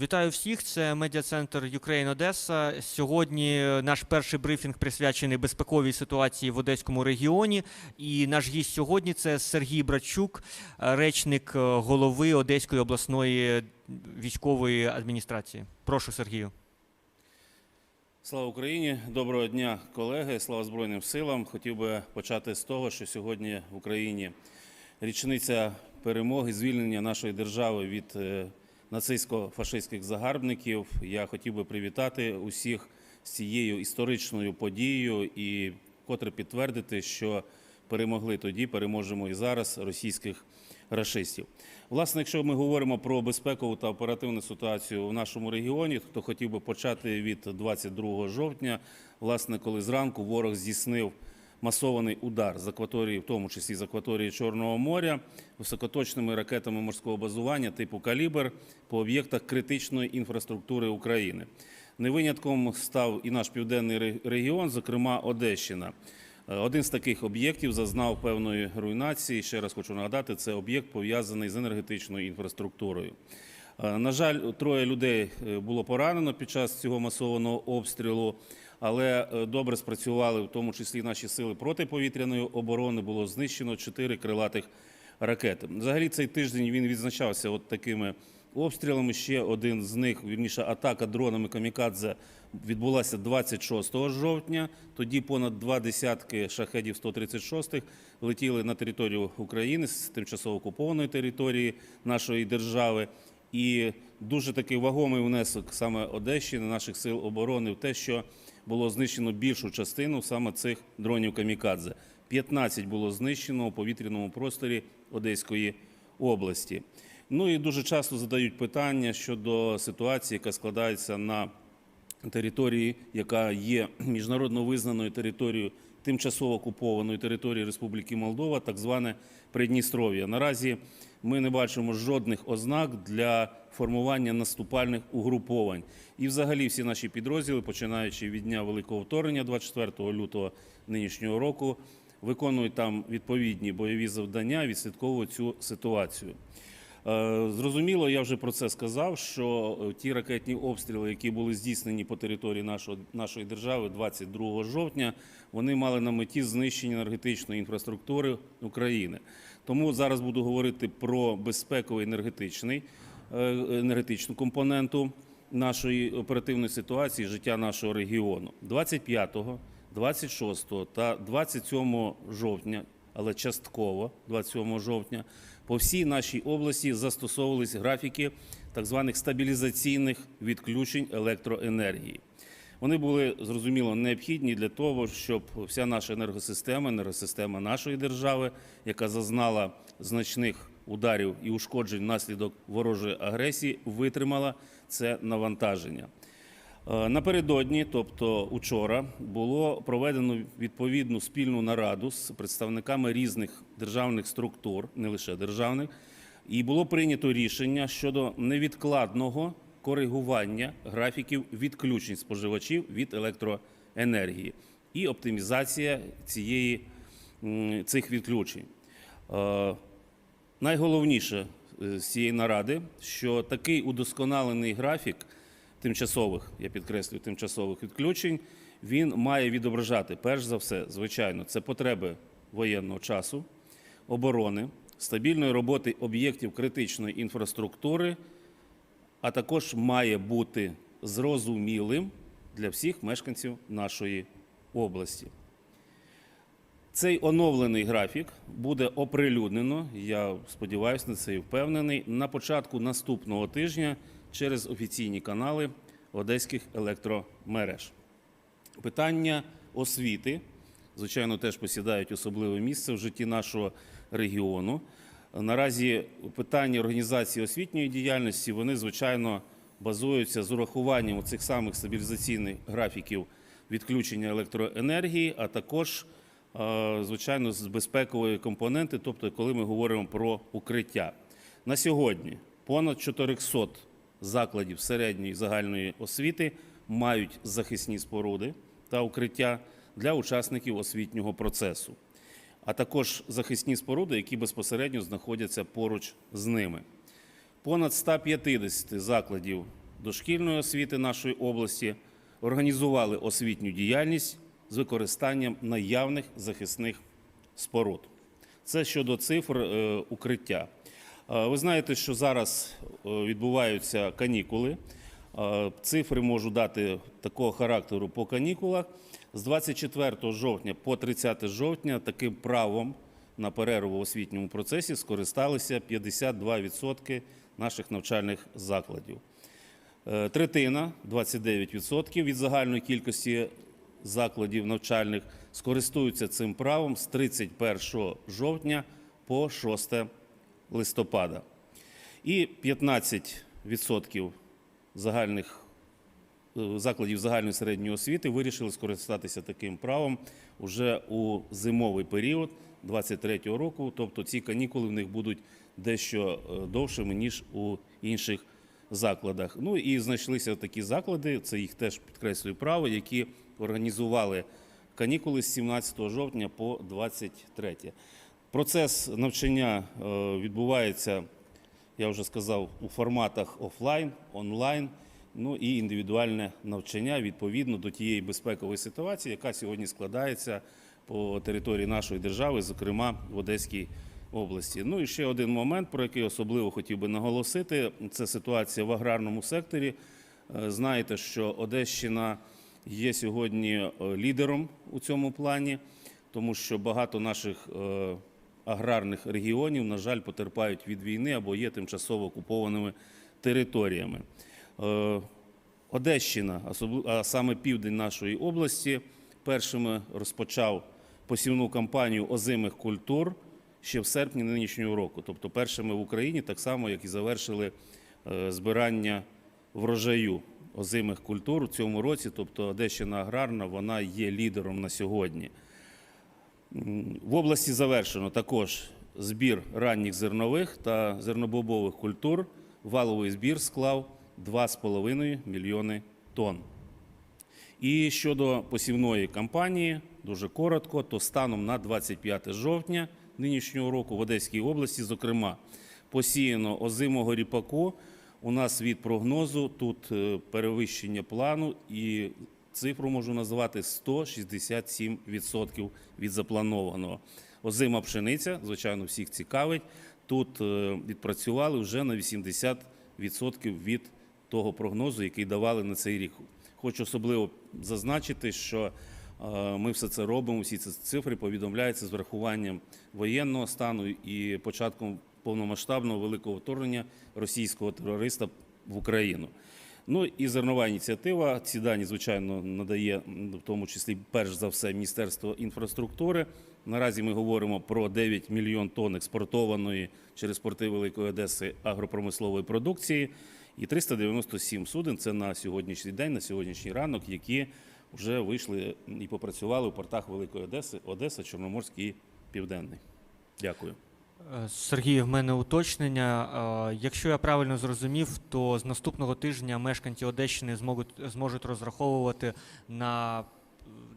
Вітаю всіх. Це медіа-центр Ukraine Одеса. Сьогодні наш перший брифінг присвячений безпековій ситуації в Одеському регіоні. І наш гість сьогодні це Сергій Брачук, речник е, голови Одеської обласної військової адміністрації. Прошу, Сергію. Слава Україні! Доброго дня, колеги! Слава Збройним силам! Хотів би почати з того, що сьогодні в Україні річниця перемоги, звільнення нашої держави від е, нацистсько-фашистських загарбників. Я хотів би привітати усіх з цією історичною подією і котре підтвердити, що перемогли тоді, переможемо і зараз російських рашистів. Власне, якщо ми говоримо про безпекову та оперативну ситуацію в нашому регіоні, то хотів би почати від 22 жовтня, власне, коли зранку ворог здійснив масований удар з акваторії, в тому числі з акваторії Чорного моря, високоточними ракетами морського базування типу «Калібр» по об'єктах критичної інфраструктури України. Не винятком став і наш південний регіон, зокрема Одещина. Е, Один з таких об'єктів зазнав певної руйнації. Ще раз хочу нагадати, це об'єкт пов'язаний з енергетичною інфраструктурою. Е, На жаль, троє людей е, було поранено під час цього масованого обстрілу, але е, добре спрацювали в тому числі наші сили протиповітряної оборони. Було знищено чотири крилатих ракети. Взагалі цей тиждень він відзначався от такими обстрілами. Ще один з них, вірніше, атака дронами камікадзе відбулася 26 жовтня. Тоді понад два десятки шахедів 136-х летіли на територію України з тимчасово окупованої території нашої держави. І дуже такий вагомий внесок саме Одещини, наших сил оборони в те, що було знищено більшу частину саме цих дронів камікадзе. 15 було знищено у повітряному просторі Одеської області. Ну і дуже часто задають питання щодо ситуації, яка складається на території, яка є міжнародно визнаною територією тимчасово окупованої території Республіки Молдова, так зване Придністров'я. Наразі ми не бачимо жодних ознак для формування наступальних угруповань. І взагалі всі наші підрозділи, починаючи від дня великого вторгнення 24 лютого нинішнього року, виконують там відповідні бойові завдання, відслідковують цю ситуацію. Е, Зрозуміло, я вже про це сказав, що е, ті ракетні обстріли, які були здійснені по території нашого, нашої держави 22 жовтня, вони мали на меті знищення енергетичної інфраструктури України. Тому зараз буду говорити про безпековий енергетичний, енергетичну компоненту нашої оперативної ситуації, життя нашого регіону. 25, 26 та 27 жовтня але частково 27 жовтня по всій нашій області застосовувались графіки так званих стабілізаційних відключень електроенергії. Вони були зрозуміло необхідні для того, щоб вся наша енергосистема, енергосистема нашої держави, яка зазнала значних ударів і ушкоджень внаслідок ворожої агресії, витримала це навантаження. Е, Напередодні, тобто учора, було проведено відповідну спільну нараду з представниками різних державних структур, не лише державних, і було прийнято рішення щодо невідкладного коригування графіків відключень споживачів від електроенергії і оптимізація цієї, цих відключень. Найголовніше е, з цієї наради, що такий удосконалений графік тимчасових, я підкреслюю, тимчасових відключень, він має відображати, перш за все, звичайно, це потреби воєнного часу, оборони, стабільної роботи об'єктів критичної інфраструктури, а також має бути зрозумілим для всіх мешканців нашої області. Цей оновлений графік буде оприлюднено, я сподіваюся на це і впевнений, на початку наступного тижня через офіційні канали одеських електромереж. Питання освіти, звичайно, теж посідають особливе місце в житті нашого регіону. Наразі питання організації освітньої діяльності, вони, звичайно, базуються з урахуванням цих самих стабілізаційних графіків відключення електроенергії, а також, звичайно, з безпекової компоненти, тобто коли ми говоримо про укриття. На сьогодні понад 400 закладів середньої загальної освіти мають захисні споруди та укриття для учасників освітнього процесу, а також захисні споруди, які безпосередньо знаходяться поруч з ними. Понад 150 закладів дошкільної освіти нашої області організували освітню діяльність з використанням наявних захисних споруд. Це щодо цифр е, укриття. Е, Ви знаєте, що зараз е, відбуваються канікули. Цифри можу дати такого характеру по канікулах. З 24 жовтня по 30 жовтня таким правом на перерву в освітньому процесі скористалися 52% наших навчальних закладів. Третина 29% від загальної кількості закладів навчальних скористуються цим правом з 31 жовтня по 6 листопада. І 15% загальних е, закладів загальної середньої освіти вирішили скористатися таким правом уже у зимовий період 23-го року. Тобто ці канікули в них будуть дещо е, довшими, ніж у інших закладах. Ну і знайшлися такі заклади, це їх теж підкреслюю право, які організували канікули з 17 жовтня по 23. Процес навчання е, відбувається, я вже сказав, у форматах офлайн, онлайн, ну і індивідуальне навчання відповідно до тієї безпекової ситуації, яка сьогодні складається по території нашої держави, зокрема в Одеській області. Ну і ще один момент, про який особливо хотів би наголосити, це ситуація в аграрному секторі. Е, Знаєте, що Одещина є сьогодні е, лідером у цьому плані, тому що багато наших е, аграрних регіонів, на жаль, потерпають від війни або є тимчасово окупованими територіями. Одещина, а саме південь нашої області, першими розпочав посівну кампанію озимих культур ще в серпні нинішнього року. Тобто першими в Україні, так само як і завершили е, збирання врожаю озимих культур у цьому році. Тобто Одещина аграрна, вона є лідером на сьогодні. В області завершено також збір ранніх зернових та зернобобових культур. Валовий збір склав 2,5 мільйони тонн. І щодо посівної кампанії, дуже коротко, то станом на 25 жовтня нинішнього року в Одеській області, зокрема, посіяно озимого ріпаку. У нас від прогнозу тут е, перевищення плану і цифру можу назвати 167% від запланованого. Озима пшениця, звичайно, всіх цікавить. Тут е, відпрацювали вже на 80% від того прогнозу, який давали на цей рік. Хочу особливо зазначити, що ми все це робимо, всі ці цифри повідомляються з врахуванням воєнного стану і початком повномасштабного великого вторгнення російського терориста в Україну. Ну і зернова ініціатива. Ці дані, звичайно, надає в тому числі перш за все Міністерство інфраструктури. Наразі ми говоримо про 9 мільйон тонн експортованої через порти Великої Одеси агропромислової продукції і 397 суден. Це на сьогоднішній день, на сьогоднішній ранок, які вже вийшли і попрацювали у портах Великої Одеси, Одеса, Чорноморський і Південний. Дякую. Е, Сергій, в мене уточнення. Е, Якщо я правильно зрозумів, то з наступного тижня мешканці Одещини зможуть, зможуть розраховувати на,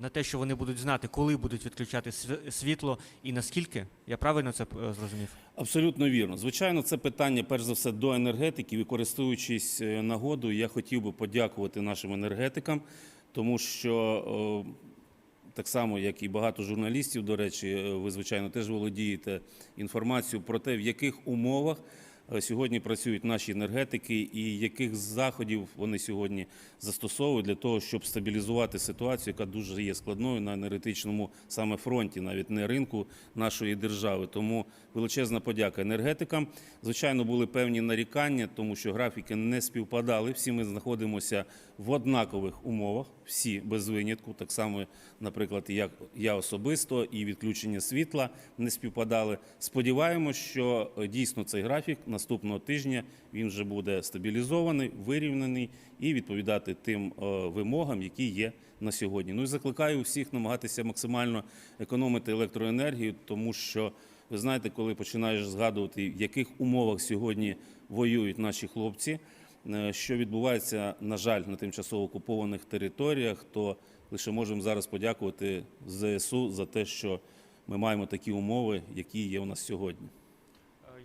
на те, що вони будуть знати, коли будуть відключати світло і наскільки. Я правильно це е, зрозумів? Абсолютно вірно. Звичайно, це питання, перш за все, до енергетиків. І користуючись нагодою, я хотів би подякувати нашим енергетикам, тому що так само, як і багато журналістів, до речі, е, ви, звичайно, теж володієте інформацією про те, в яких умовах сьогодні працюють наші енергетики і яких заходів вони сьогодні застосовують для того, щоб стабілізувати ситуацію, яка дуже є складною на енергетичному саме фронті, навіть не ринку нашої держави. Тому величезна подяка енергетикам. Звичайно, були певні нарікання, тому що графіки не співпадали. Всі ми знаходимося в однакових умовах, всі без винятку. Так само, наприклад, як я особисто, і відключення світла не співпадали. Сподіваємось, що е, дійсно цей графік наступного тижня він вже буде стабілізований, вирівнений і відповідати тим е, вимогам, які є на сьогодні. Ну і закликаю всіх намагатися максимально економити електроенергію, тому що ви знаєте, коли починаєш згадувати, в яких умовах сьогодні воюють наші хлопці, е, що відбувається, на жаль, на тимчасово окупованих територіях, то лише можемо зараз подякувати ЗСУ за те, що ми маємо такі умови, які є у нас сьогодні.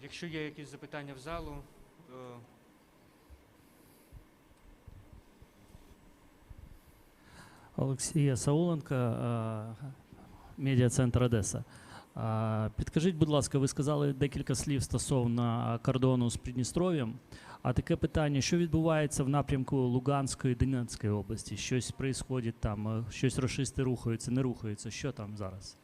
Якщо є якісь запитання в залу, то... Олексія Сауленка, е, медіа центр Одеса. Е, підкажіть, будь ласка, ви сказали декілька слів стосовно кордону з Придністров'ям. А таке питання: що відбувається в напрямку Луганської Донецької області? Щось відбувається там, е, щось рашисти рухаються, не рухаються. Що там зараз?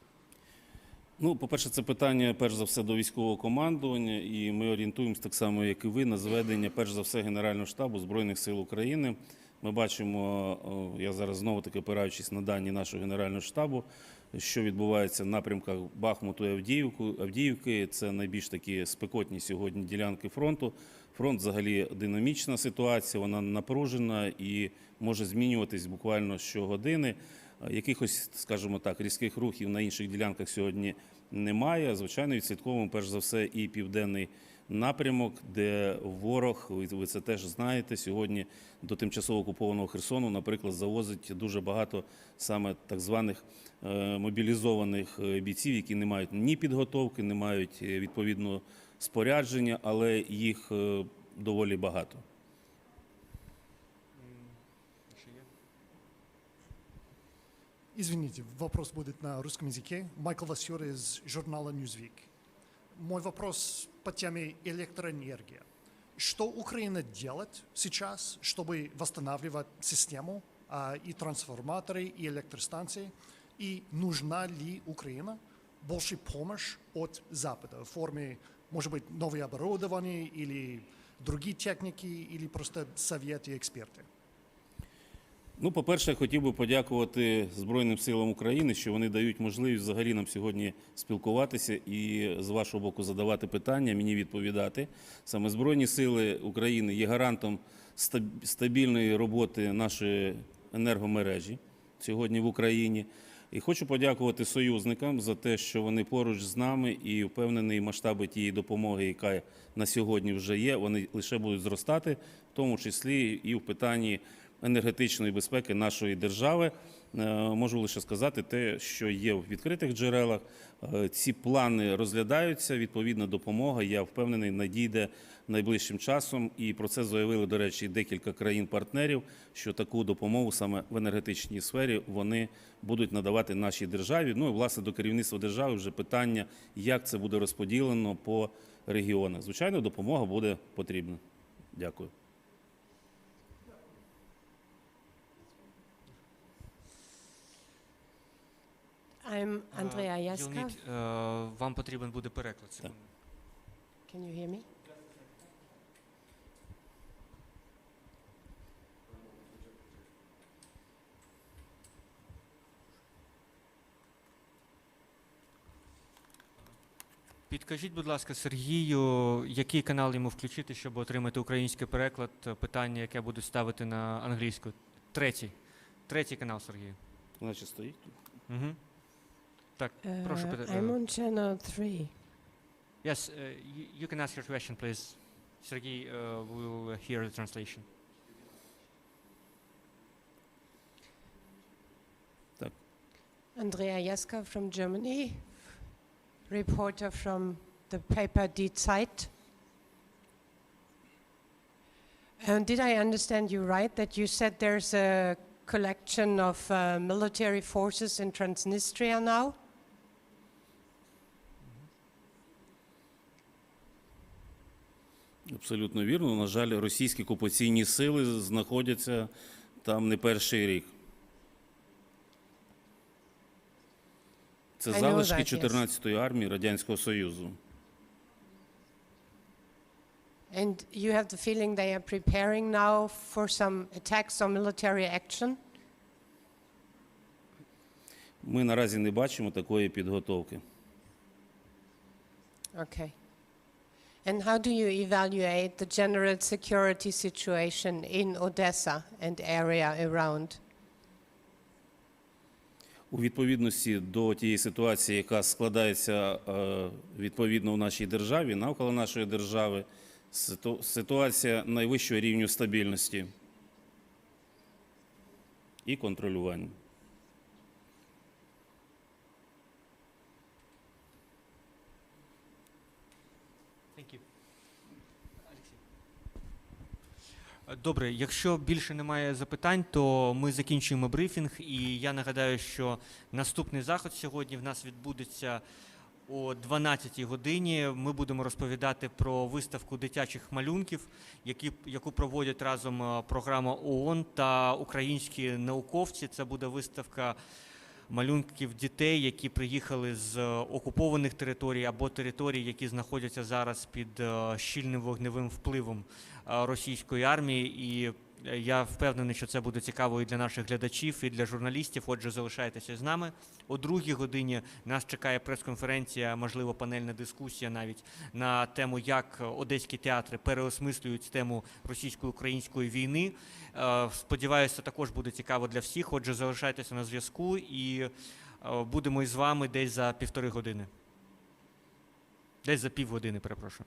Ну, по-перше, це питання перш за все до військового командування, і ми орієнтуємося так само, як і ви, на зведення перш за все Генерального штабу Збройних сил України. Ми бачимо, я зараз знову таки опираючись на дані нашого генерального штабу, що відбувається в напрямках Бахмуту і Авдіївку. Авдіївки. Це найбільш такі спекотні сьогодні ділянки фронту. Фронт взагалі динамічна ситуація, вона напружена і може змінюватись буквально щогодини. Якихось, скажімо так, різких рухів на інших ділянках сьогодні немає. Звичайно, відслідковуємо перш за все і південний напрямок, де ворог, ви це теж знаєте, сьогодні до тимчасово окупованого Херсону, наприклад, завозить дуже багато саме так званих е, мобілізованих е, бійців, які не мають ні підготовки, не мають е, відповідного спорядження, але їх доволі багато. Извините, вопрос будет на русском языке. Майкл Васюр из журнала Newsweek. Мой вопрос по теме электроэнергия. Что Украина делает сейчас, чтобы восстанавливать систему а, и трансформаторы, и электростанции? И нужна ли Украина больше помощь от Запада в форме, может быть, новое оборудование или другие техники, или просто советы и эксперты? Ну, по-перше, хотів би подякувати Збройним силам України, що вони дають можливість взагалі нам сьогодні спілкуватися і з вашого боку задавати питання, мені відповідати. Саме Збройні сили України є гарантом стабільної роботи нашої енергомережі сьогодні в Україні. І хочу подякувати союзникам за те, що вони поруч з нами і впевнений масштаби тієї допомоги, яка на сьогодні вже є, вони лише будуть зростати, в тому числі і в питанні енергетичної безпеки нашої держави. Е, Можу лише сказати те, що є в відкритих джерелах. Е, Ці плани розглядаються. Відповідна допомога, я впевнений, надійде найближчим часом. І про це заявили, до речі, декілька країн-партнерів, що таку допомогу саме в енергетичній сфері вони будуть надавати нашій державі. Ну і власне до керівництва держави вже питання, як це буде розподілено по регіонах. Звичайно, допомога буде потрібна. Дякую. I'm Andrea Е, you'll Jaska. need, е, вам потрібен буде переклад. секунду. Can you hear me? Підкажіть, будь ласка, Сергію, який канал йому включити, щоб отримати український переклад е, питання, яке буду ставити на англійську. Третій. Третій канал, Сергію. Значить, стоїть тут. Угу. Tak, uh, proszę pytać. I'm uh, on channel 3. Yes, uh, you, you can ask your question, please. Sergey uh, will hear the translation. Andrea Jaska from Germany, reporter from the paper Die Zeit. And did I understand you right that you said there's a collection of uh, military forces in Transnistria now? Абсолютно вірно. На жаль, російські окупаційні сили знаходяться там не перший рік. Це залишки that, 14-ї армії Радянського Союзу. And you have the feeling they are preparing now for some attacks or military action? Ми наразі не бачимо такої підготовки. Okay. And how do you evaluate the general security situation in Odessa and area around? У відповідності до тієї ситуації, яка складається е, відповідно в нашій державі, навколо нашої держави, ситу- ситуація найвищого рівню стабільності і контролювання. Добре, якщо більше немає запитань, то ми закінчуємо брифінг. І я нагадаю, що наступний заход сьогодні в нас відбудеться о 12-й годині. Ми будемо розповідати про виставку дитячих малюнків, які, яку проводять разом е, програма ООН та українські науковці. Це буде виставка малюнків дітей, які приїхали з е, окупованих територій або територій, які знаходяться зараз під е, щільним вогневим впливом е, російської армії. І я впевнений, що це буде цікаво і для наших глядачів, і для журналістів. Отже, залишайтеся з нами. О другій годині нас чекає прес-конференція, можливо, панельна дискусія навіть на тему, як одеські театри переосмислюють тему російсько-української війни. Е, Сподіваюся, також буде цікаво для всіх. Отже, залишайтеся на зв'язку і е, будемо із вами десь за півтори години. Десь за півгодини, перепрошую.